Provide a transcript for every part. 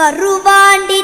வருவாண்டி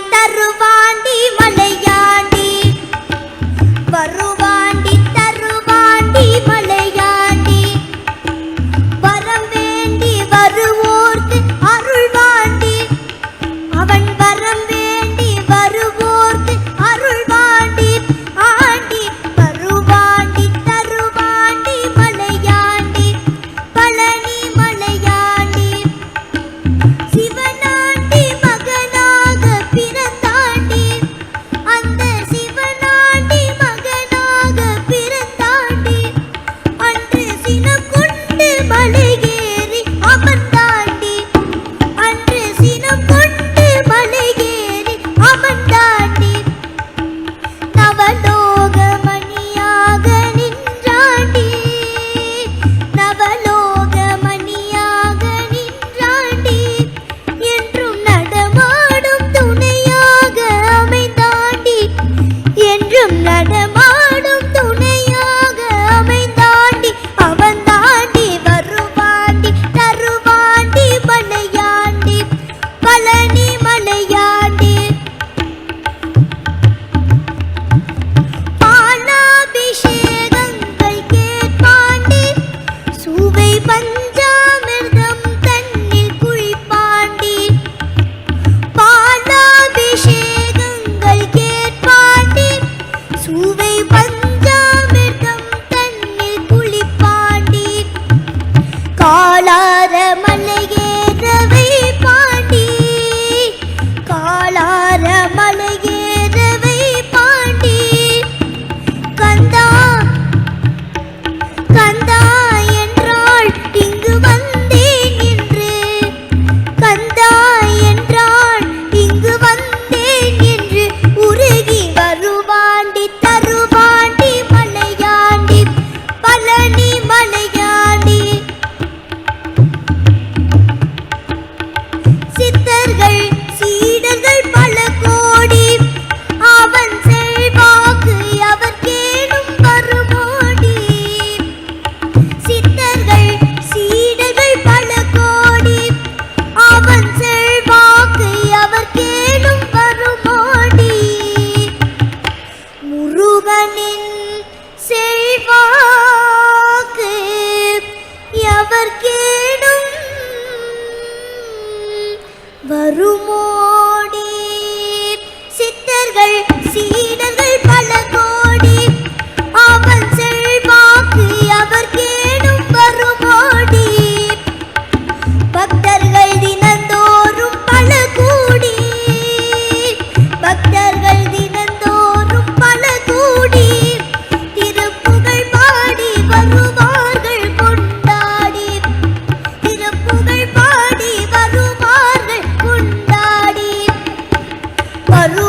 என்றும் நடமாடும் பஞ்சாமிர்தம் தண்ணி குளிப்பாண்டி காலா porque i Paru